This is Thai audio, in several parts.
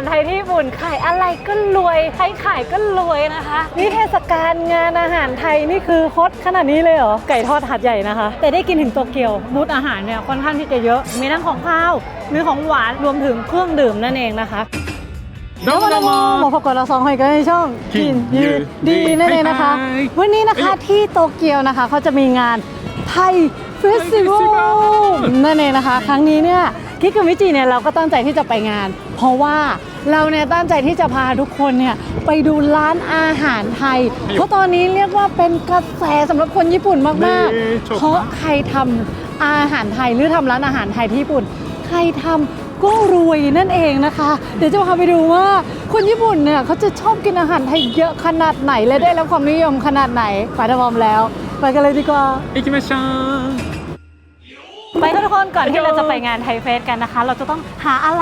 ารไทยที่ญี่ปุ่นขายอะไรก็รวยใครขายก็รวยนะคะนี่เทศกาลงานอาหารไทยนี่คือฮอตขนาดนี้เลยเหรอ ไก่ทอดหัดใหญ่นะคะ แต่ได้กินถึงโตเกียวมูดอาหารเนี่ยค่อนข้างที่จะเยอะ มีทั้งของข้าว มีของหวานรวมถึงเครื่องดื่มนั่นเองนะคะ どうもどう หมอ も พบกับเราสองคนกันในช่อง กินยืน ดี ดี นั่นเองนะคะ ไฮไฮ วันนี้นะคะที่โตเกียวนะคะเขาจะมีงานไทยเฟสติวัล Festival นั่นเองนะคะ ครั้งนี้เนี่ย คิกกับวิจิเนี่ยเราก็ตั้งใจที่จะไปงาน เพราะว่าเราเนี่ยตั้งใจที่จะพาทุกคนเนี่ยไปดูร้านอาหารไทย เพราะตอนนี้เรียกว่าเป็นกระแสสำหรับคนญี่ปุ่นมากๆ เพราะใครทำอาหารไทยหรือทำร้านอาหารไทยที่ญี่ปุ่น ใครทำก็รวยนั่นเองนะคะ เดี๋ยวจะพาไปดูว่าคนญี่ปุ่นเนี่ยเขาจะชอบกินอาหารไทยเยอะขนาดไหนและได้รับความนิยมขนาดไหนไปทบอมแล้ว ไปกันเลยดีกว่าไปกันเลย ไปค่ะทุกคนก่อนที่เราจะไปงานไทยเฟสกันนะคะ เราจะต้องหาอะไร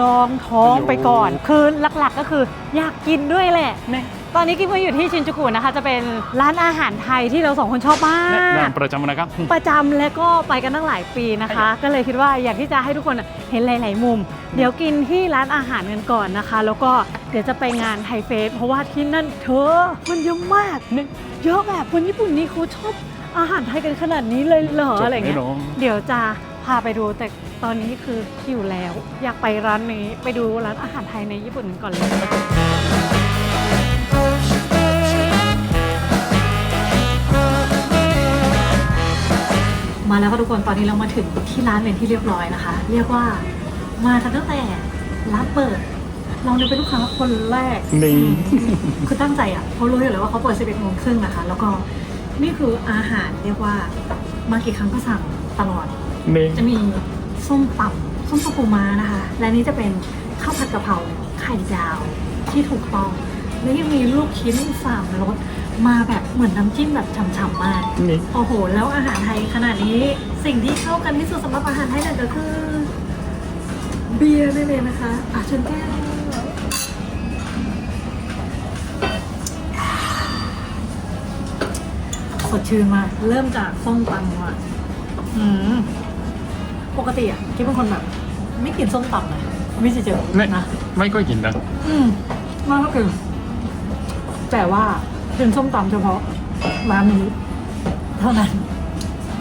รองท้องไปก่อน คือหลักๆก็คืออยากกินด้วยแหละねตอนนี้กิ๊บก็อยู่ที่ชินจูกุนะคะ จะเป็นร้านอาหารไทยที่เราสองคนชอบมาねกร้านประจำนะครับ ประจำและก็ไปกันตั้งหลายปีนะคะ ก็เลยคิดว่าอยากที่จะให้ทุกคนเห็นหลาย ๆ มุม เดี๋ยวกินที่ร้านอาหารกันก่อนนะคะ แล้วก็เดี๋ยวจะไปงานไทยเฟสเพราะว่าที่นั่นเธอมันเยอะมากเนี่ยเยอะแบบคนญี่ปุ่นนี่เขาชอบ อาหารไทยกันขนาดนี้เลยเหรอจบอะไรเงี้ยแน่นอนเดี๋ยวจะพาไปดูแต่ตอนนี้คือหิวแล้ว อยากไปร้านนี้ไปดูร้านอาหารไทยในญี่ปุ่นกันก่อนเลยมาแล้วค่ะทุกคนตอนนี้เรามาถึงที่ร้านเป็นที่เรียบร้อยนะคะ เรียกว่ามากันตั้งแต่ร้านเปิดเราเนี่ยเป็นลูกค้าคนแรกนี่คือตั้งใจอะเขารู้อยู่แล้วว่าเขาเปิด 11โมงครึ่งนะคะ แล้วก็ นี่คืออาหารเรียกว่ามากี่ครั้งก็สั่งตลอดนี่จะมีส้มตำส้มตำปูม้านะคะ และนี่จะเป็นข้าวผัดกะเพราไข่ดาวที่ถูกต้อง และยังมีลูกชิ้นสามรสมาแบบเหมือนน้ำจิ้มแบบฉ่ำๆมากนี่โอ้โห แล้วอาหารไทยขนาดนี้สิ่งที่เข้ากันที่สุดสำหรับอาหารไทยนั่นก็คือ เบียร์นั่นเองนะคะอะเชิญแก้ว สดชื่นมาก เริ่มจากส้มตำก่อนอืมปกติอะคิดเป็นคนแบบ ไม่กินส้มตำนะไม่ใช่เจอเนี่ยนะไม่ค่อยกินนะอืมมากก็คือแต่ว่าเป็นส้มตำเฉพาะร้านนี้เท่านั้น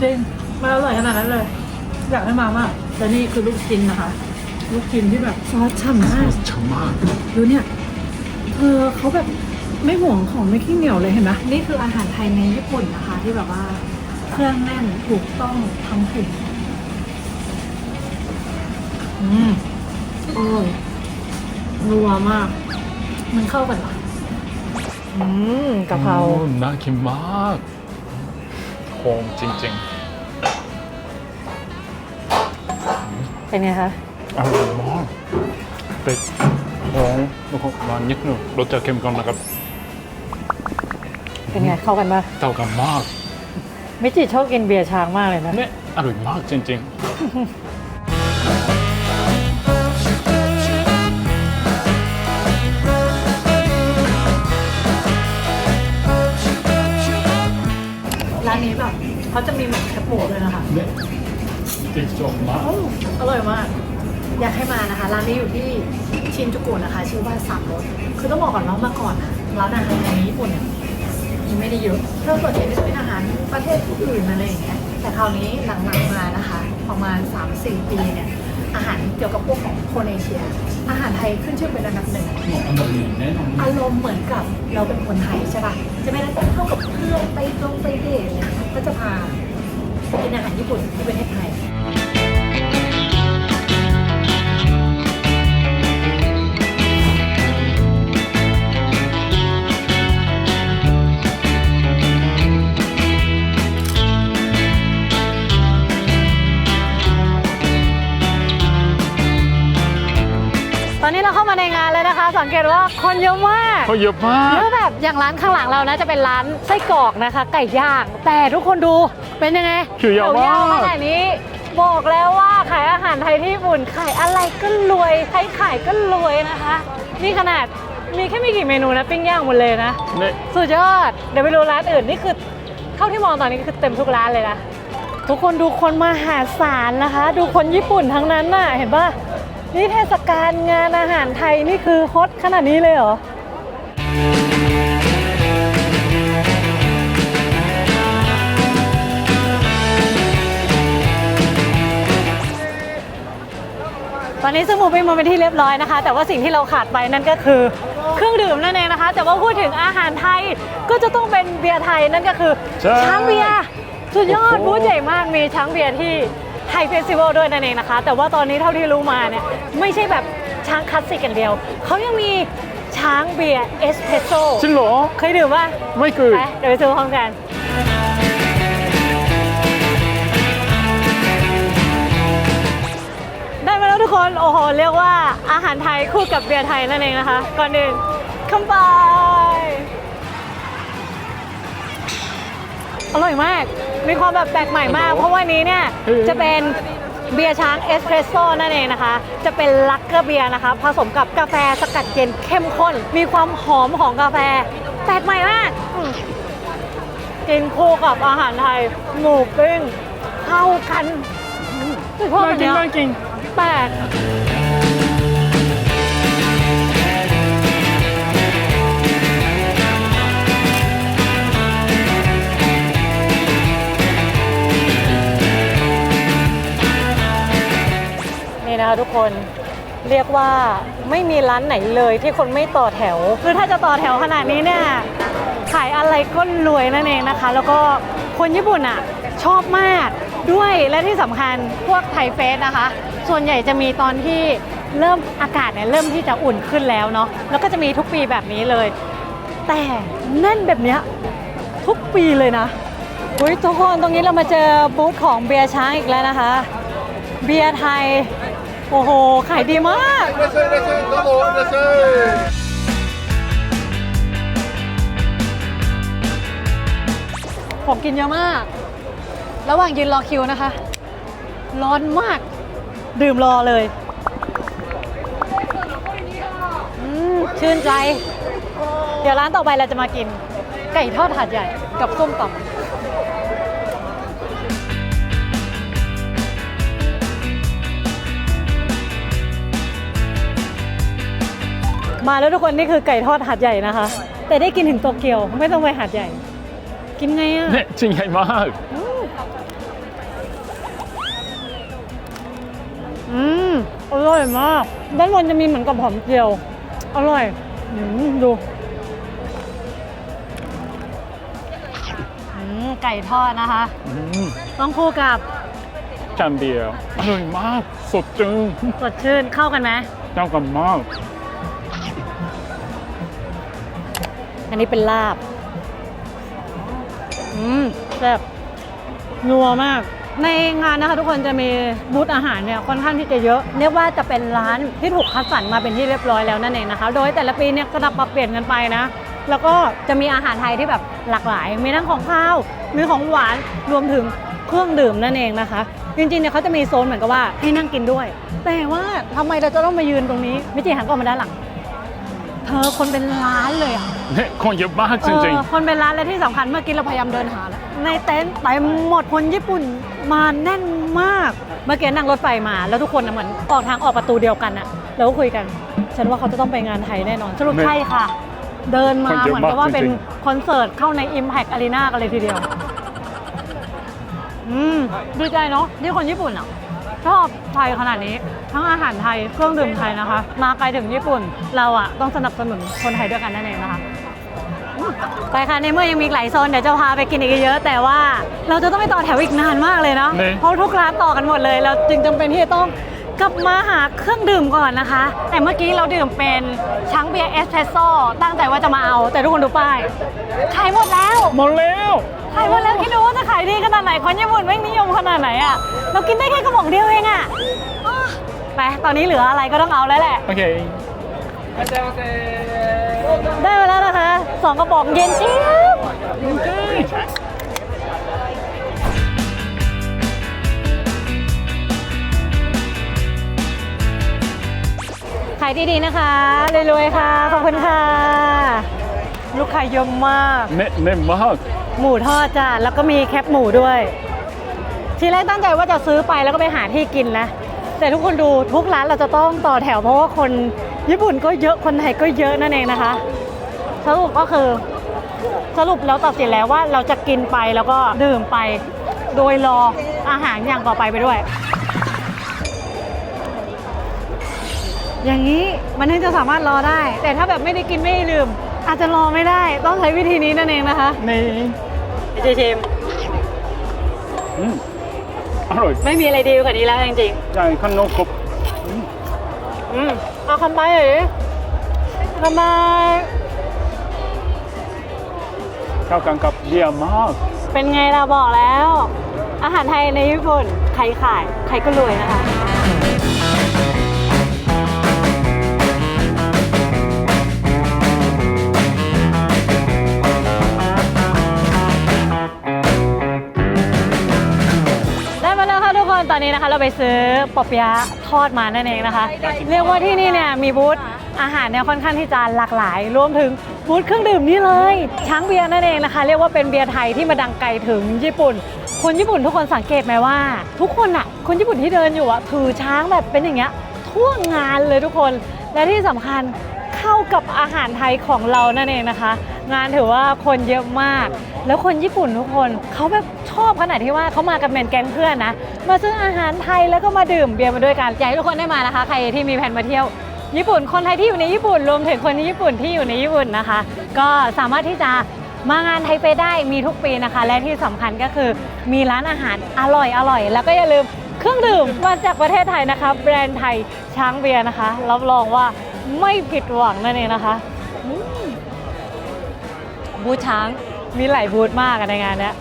จริงมันอร่อยขนาดนั้นเลย อยากให้มามากแต่นี่คือลูกชิ้นนะคะ ลูกชิ้นที่แบบซอสฉ่ำมากชอบมากดูเนี่ยเธอเขาแบบ ไม่ห่วงของไม่ขี้เหนียวเลยเห็นไหมนี่คืออาหารไทยในญี่ปุ่นนะคะ ที่แบบว่าเครื่องแน่นถูกต้องทั้งถึงอืมอร่อยนัวมาก มันเข้ากันเหรออืมกะเพราโอ้น่ากินมากหอมจริงเป็นไงคะๆอร่อยมากเป็ดหอมแล้วก็หวานนิดหนึงรสจะเข้มข้นนะครับ เป็นไงเข้ากันปะเท่ากันมากมิจิชอบกินเบียร์ช้างมากเลยนะ เนี่ยอร่อยมากจริงร้านนี้แบบเขาจะมีหมูแคปโปเลยนะคะ ๆเนี่ยจริงชอบมากอร่อยมาก อยากให้มานะคะ ร้านนี้อยู่ที่ชินจูกุนะคะ ชื่อว่าสามรสคือต้องบอกก่อนว่าเมื่อก่อนนะร้านอาหารในญี่ปุ่นเนี่ย มีไม่ได้เยอะถ้าส่วนใหญ่ก็จะเป็นอาหารประเทศอื่นอะไรอย่างเงี้ยแต่คราวนี้หลังๆมานะคะประมาณ 3-4 ปีเนี่ยอาหารเกี่ยวกับพวกของโคนเอเชีย อาหารไทยขึ้นชื่อเป็นอันดับหนึ่งอร่อยแน่นอนอารมณ์เหมือนกับเราเป็นคนไทยใช่ป่ะจะไม่ได้เท่ากับเพื่อนไปตรงไปเดทเนี่ยก็จะพาไปกินอาหารญี่ปุ่นที่ประเทศไทย สังเกตว่าคนเยอะมากเขาเยอะมากเยอะแบบอย่างร้านข้างหลังเรานะจะเป็นร้านไส้กรอกนะคะ ไก่ย่าง แต่ทุกคนดูเป็นยังไงคิวยาวมากขนาดนี้บอกแล้วว่าขายอาหารไทยที่ญี่ปุ่นขายอะไรก็รวยใครขายก็รวยนะคะ นี่ขนาดมีแค่ไม่กี่เมนูนะปิ้งย่างหมดเลยนะเนี่ยสุดยอดเดี๋ยวไปดูร้านอื่นนี่คือเท่าที่มองตอนนี้คือเต็มทุกร้านเลยนะทุกคนดูคนมหาศาลนะคะ ดูคนญี่ปุ่นทั้งนั้นน่ะเห็นปะ นี่เทศกาลงานอาหารไทยนี่คือฮอตขนาดนี้เลยเหรอตอนนี้ซึ่งหมูปิ้งมาเป็นที่เรียบร้อยนะคะ แต่ว่าสิ่งที่เราขาดไปนั่นก็คือเครื่องดื่มนั่นเองนะคะ แต่ว่าพูดถึงอาหารไทยก็จะต้องเป็นเบียร์ไทยนั่นก็คือใช่ช้างเบียร์สุดยอดโอ้โหบูธใหญ่มากมีช้างเบียร์ที่ ไทยเฟสติวัลด้วยนั่นเองนะคะ แต่ว่าตอนนี้เท่าที่รู้มาเนี่ย ไม่ใช่แบบช้างคลาสสิกกันเดียว เขายังมีช้างเบียร์เอสเพรสโซ่จริงเหรอ เคยดื่มป่ะไม่เคยไปเดี๋ยวไปซื้อพร้อมกันได้มาแล้วทุกคน โอ้โห เรียกว่าอาหารไทยคู่กับเบียร์ไทยนั่นเองนะคะ ก่อนอื่นคำไป อร่อยมาก มีความแบบแปลกใหม่มาก เพราะว่านี้เนี่ยจะเป็นเบียร์ช้างเอสเพรสโซ่นั่นเองนะคะ จะเป็นลักเกอร์เบียร์นะคะ ผสมกับกาแฟสกัดเย็นเข้มข้น มีความหอมของกาแฟ แปลกใหม่มากอืมกินคู่กับอาหารไทยหมูปิ้งเข้ากันอืมสุดยอดน่าอันกินเนี้ยน่ากินแปลก นะคะทุกคนเรียกว่าไม่มีร้านไหนเลยที่คนไม่ต่อแถว คือถ้าจะต่อแถวขนาดนี้เนี่ยขายอะไรก็รวยนั่นเองนะคะ แล้วก็คนญี่ปุ่นอะชอบมากด้วยและที่สำคัญพวกไทยเฟสนะคะ ส่วนใหญ่จะมีตอนที่เริ่มอากาศเนี่ยเริ่มที่จะอุ่นขึ้นแล้วเนาะแล้วก็จะมีทุกปีแบบนี้เลย แต่แน่นแบบเนี้ยทุกปีเลยนะอุ้ยทุกคนตรงนี้เรามาเจอบูธของเบียร์ช้างอีกแล้วนะคะ เบียร์ไทย โอ้โห ขายดีมาก ของกินเยอะมาก ระหว่างยืนรอคิวนะคะ ร้อนมาก ดื่มรอเลย อืม ชื่นใจ เดี๋ยวร้านต่อไปเราจะมากิน ไก่ทอดหาดใหญ่กับส้มตำ มาแล้วทุกคนนี่คือไก่ทอดหาดใหญ่นะคะ แต่ได้กินถึงโตเกียวไม่ต้องไปหาดใหญ่ กินไงอะเนี่ยจริงใหญ่มากอืมอร่อยมากด้านบนจะมีเหมือนกับหอมเจียวอร่อยอืมดูอืมไก่ทอดนะคะ อืมต้องคู่กับจานเดียวอร่อยมากสดจึงสดชื่นเข้ากันไหมเจ้ากันมาก อันนี้เป็นลาบ อืมแบบนัวมาก ในงานนะคะทุกคนจะมีบูธอาหารเนี่ยค่อนข้างที่จะเยอะ เรียกว่าจะเป็นร้านที่ถูกคัดสรรมาเป็นที่เรียบร้อยแล้วนั่นเองนะคะ โดยแต่ละปีเนี่ยก็จะปรับเปลี่ยนกันไปนะ แล้วก็จะมีอาหารไทยที่แบบหลากหลาย มีทั้งของข้าว มีของหวานรวมถึงเครื่องดื่มนั่นเองนะคะ จริงๆเนี่ยเขาจะมีโซนเหมือนกับว่าให้นั่งกินด้วย แต่ว่าทำไมเราจะต้องมายืนตรงนี้มิจิหันกล้องมาด้านหลัง เธอคนเป็นล้านเลยอะเนี่ยคนเยอะมากจริง เออคนเป็นร้านและที่สำคัญเมื่อกี้เราพยายามเดินหาแล้วในเต็นท์เต็มหมดคนญี่ปุ่นมาแน่นมาก เมื่อกี้นั่งรถไฟมา แล้วทุกคนน่ะเหมือนออกทางออกประตูเดียวกันอะแล้วก็คุยกัน ฉันว่าเขาจะต้องไปงานไทยแน่นอนสรุปใช่ค่ะ เดินมาเหมือนกับว่าเป็นคอนเสิร์ตเข้าใน Impact Arena กันเลยทีเดียว อืมดีใจเนาะที่คนญี่ปุ่นอะ ชอบไทยขนาดนี้ ทั้งอาหารไทยเครื่องดื่มไทยนะคะ มาไกลถึงญี่ปุ่น เราอะต้องสนับสนุนคนไทยด้วยกันนั่นเองนะคะอืมไปค่ะในเมื่อยังมีอีกหลายโซนเดี๋ยวจะพาไปกินอีกเยอะ แต่ว่าเราจะต้องไปต่อแถวอีกนานมากเลยเนาะเนี่ยเพราะทุกร้านต่อกันหมดเลย เราจึงจำเป็นที่จะต้องกลับมาหาเครื่องดื่มก่อนนะคะ แต่เมื่อกี้เราดื่มเป็นช้างเบียร์เอสเพรสโซ่ตั้งใจว่าจะมาเอา แต่ทุกคนดูป้ายขายหมดแล้วหมดแล้ว ขายหมดแล้วคิดดูว่าจะขายดีขนาดไหนคนญี่ปุ่นไม่งนิยมขนาดไหนอะเรากินได้แค่กระป๋องเดียวเองอะอ้าวไปตอนนี้เหลืออะไรก็ต้องเอาแล้วแหละ โอเคได้มาแล้วนะคะสองกระป๋องเย็นเจี๊ยบขายดีๆนะคะรวยๆค่ะ ขอบคุณค่ะ ลูกค้าเยอะมาก เน่เน่มาก หมูทอดจ้าแล้วก็มีแคปหมูด้วย ทีแรกตั้งใจว่าจะซื้อไปแล้วก็ไปหาที่กินนะ แต่ทุกคนดูทุกร้านเราจะต้องต่อแถวเพราะว่าคนญี่ปุ่นก็เยอะคนไทยก็เยอะนั่นเองนะคะ สรุปก็คือสรุปแล้วตัดสินแล้วว่าเราจะกินไปแล้วก็ดื่มไป โดยรออาหารอย่างต่อไปไปด้วย อย่างนี้มันถึงจะสามารถรอได้ แต่ถ้าแบบไม่ได้กินไม่ได้ดื่ม อาจจะรอไม่ได้ต้องใช้วิธีนี้นั่นเองนะคะ นี่ เจเจมอืมอร่อยไม่มีอะไรดีกว่านี้แล้วจริงใช่ขนมครบๆอืมเอาคำไปเลยคำไปเข้ากันกับเบียร์มาก เป็นไงเราบอกแล้ว อาหารไทยในญี่ปุ่น ใครขาย ใครก็รวยนะคะ นตอนนี้นะคะเราไปซื้อปอเปียะทอดมานั่นเองนะคะ เรียกว่าที่นี่เนี่ยมีบูธอาหารเนี่ยค่อนข้างที่จะหลากหลาย รวมถึงบูธเครื่องดื่มนี่เลย ช้างเบียร์นั่นเองนะคะ เรียกว่าเป็นเบียร์ไทยที่มาดังไกลถึงญี่ปุ่น คนญี่ปุ่นทุกคนสังเกตไหมว่า ทุกคนอะคนญี่ปุ่นที่เดินอยู่อะถือช้างแบบเป็นอย่างเงี้ยทั่วงานเลยทุกคน และที่สำคัญเข้ากับอาหารไทยของเรานั่นเองนะคะ งานถือว่าคนเยอะมาก แล้วคนญี่ปุ่นทุกคนเขาแบบชอบขนาดที่ว่าเขามากันเป็นแก๊งเพื่อนนะ มาซื้ออาหารไทยแล้วก็มาดื่มเบียร์มาด้วยกันอยากให้ทุกคนได้มานะคะ ใครที่มีแผนมาเที่ยวญี่ปุ่นคนไทยที่อยู่ในญี่ปุ่นรวมถึงคนญี่ปุ่นที่อยู่ในญี่ปุ่นนะคะ ก็สามารถที่จะมางานไทเปได้มีทุกปีนะคะ และที่สำคัญก็คือมีร้านอาหารอร่อยอร่อย แล้วก็อย่าลืมเครื่องดื่มมาจากประเทศไทยนะคะ แบรนด์ไทยช้างเบียร์นะคะรับรองว่าไม่ผิดหวังนั่นเองนะคะ บูธช้างมีหลายบูธมากในงานเนี้ย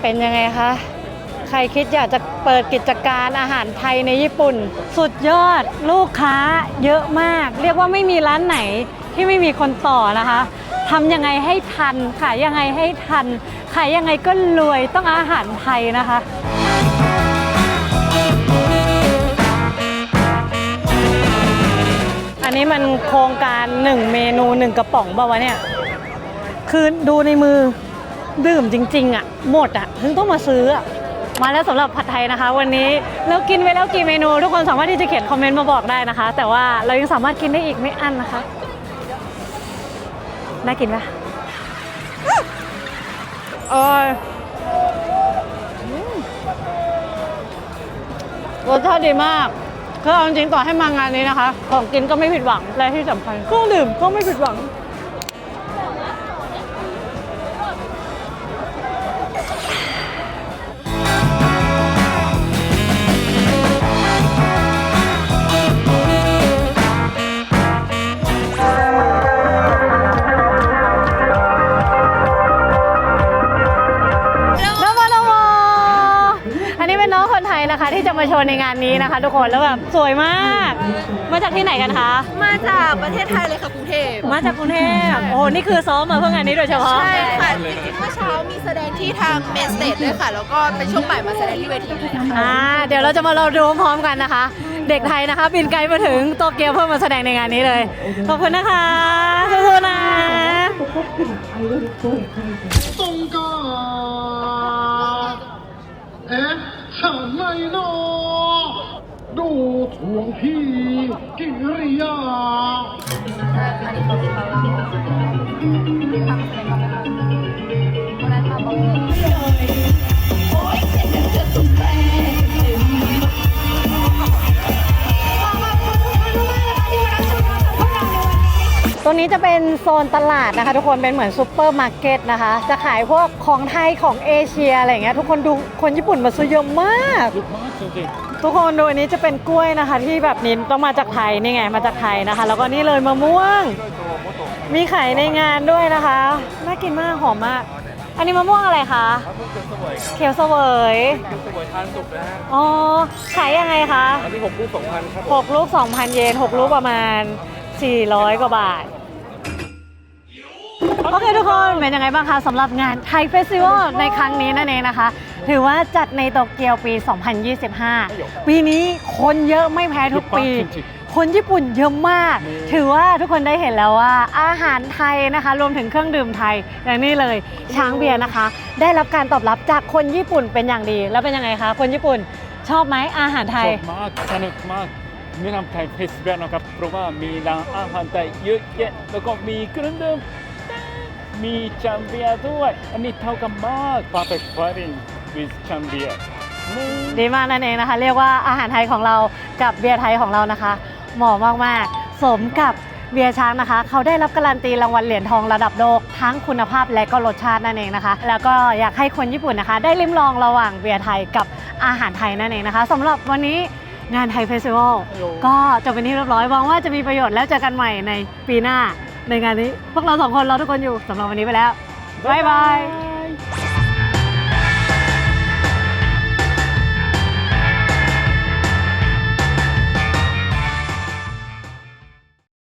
เป็นยังไงคะ ใครคิดอยากจะเปิดกิจการอาหารไทยในญี่ปุ่น สุดยอดลูกค้าเยอะมาก เรียกว่าไม่มีร้านไหนที่ไม่มีคนต่อนะคะทำยังไงให้ทันขายยังไงให้ทันขายยังไงก็รวยต้องอาหารไทยนะคะอันนี้มันโครงการ 1 เมนู 1 กระป๋องป่าวะเนี่ย คือดูในมือดื่มจริง ๆ อะ หมดอะถึงต้องมาซื้ออะมาแล้วสำหรับผัดไทยนะคะ วันนี้เรากินไปแล้วกี่เมนู ทุกคนสามารถที่จะเขียนคอมเมนต์มาบอกได้นะคะ แต่ว่าเรายังสามารถกินได้อีกไม่อั้นนะคะน่ากินปะเอออืมรสชาติดีมากคือเอาจริงๆต่อให้มางานนี้นะคะ ของกินก็ไม่ผิดหวังและที่สำคัญเครื่องดื่มก็ไม่ผิดหวังน้อง ว์ในงานนี้นะคะ ทุกคนแล้วแบบสวยมาก มาจากที่ไหนกันคะ มาจากประเทศไทยเลยค่ะกรุงเทพมาจากกรุงเทพโอ้โหนี่คือซ้อมมาเพื่องานนี้โดยเฉพาะใช่ค่ะจริงๆเมื่อเช้ามีแสดงที่ทางเมสเตดด้วยค่ะ แล้วก็เป็นช่วงบ่ายมาแสดงที่เวทีอ่าเดี๋ยวเราจะมาเราดูพร้อมกันนะคะ เด็กไทยนะคะ บินไกลมาถึงโตเกียวเพื่อมาแสดงในงานนี้เลยขอบคุณนะคะสู้ๆนะตรงกาเอ๊ะทำไมเนาะ ห่วงตรงนี้จะเป็นโซนตลาดนะคะ ทุกคนเป็นเหมือนซูเปอร์มาร์เก็ตนะคะ จะขายพวกของไทยของเอเชียอะไรเงี้ยทุกคนดูคนญี่ปุ่นมาซื้อเยอะมาก ทุกคนดูอันนี้จะเป็นกล้วยนะคะ ที่แบบนี้ต้องมาจากไทยนี่ไงมาจากไทยนะคะ แล้วก็นี่เลยมะม่วง มีขายในงานด้วยนะคะน่ากินมากหอมมาก อันนี้มะม่วงอะไรคะเขียวเสวยอ๋อขายยังไงคะอันนี้หกลูกสองพันครับหกลูก2,000เยนหกลูกประมาณ 400 กว่าบาท โอเคทุกคนเป็นยังไงบ้างคะสำหรับงานไทยเฟสติวัลในครั้งนี้นั่นเองนะคะ ถือว่าจัดในโตเกียวปี 2025 ปีนี้คนเยอะไม่แพ้ทุกปี คนญี่ปุ่นเยอะมาก ถือว่าทุกคนได้เห็นแล้วว่า อาหารไทยนะคะ รวมถึงเครื่องดื่มไทยอย่างนี้เลย ช้างเบียร์นะคะ ได้รับการตอบรับจากคนญี่ปุ่นเป็นอย่างดี แล้วเป็นยังไงคะคนญี่ปุ่นชอบไหมอาหารไทชยอบมากสนุกมากแนะนำไทยเฟสติวัลนะครับเพราะว่ามีร้านอาหารไทยเยอะแยะแล้วก็มีเครื่องดื่ม มีชัมเบียด้วย อันนี้เท่ากันมาก perfect pairing with ชัมเบียดีมากนั่นเองนะคะ เรียกว่าอาหารไทยของเรากับเบียร์ไทยของเรานะคะ เหมาะมากๆ สมกับเบียร์ช้างนะคะ เขาได้รับการันตีรางวัลเหรียญทองระดับโลกทั้งคุณภาพและก็รสชาตินั่นเองนะคะ แล้วก็อยากให้คนญี่ปุ่นนะคะ ได้ลิ้มลองระหว่างเบียร์ไทยกับอาหารไทยนั่นเองนะคะสำหรับวันนี้งานไทยเฟสติวัลก็จบเป็นที่เรียบร้อยหวังว่าจะมีประโยชน์แล้วเจอกันใหม่ในปีหน้า ในงานนี้ พวกเราสองคนรอทุกคนอยู่สำหรับวันนี้ไปแล้ว บ๊ายบาย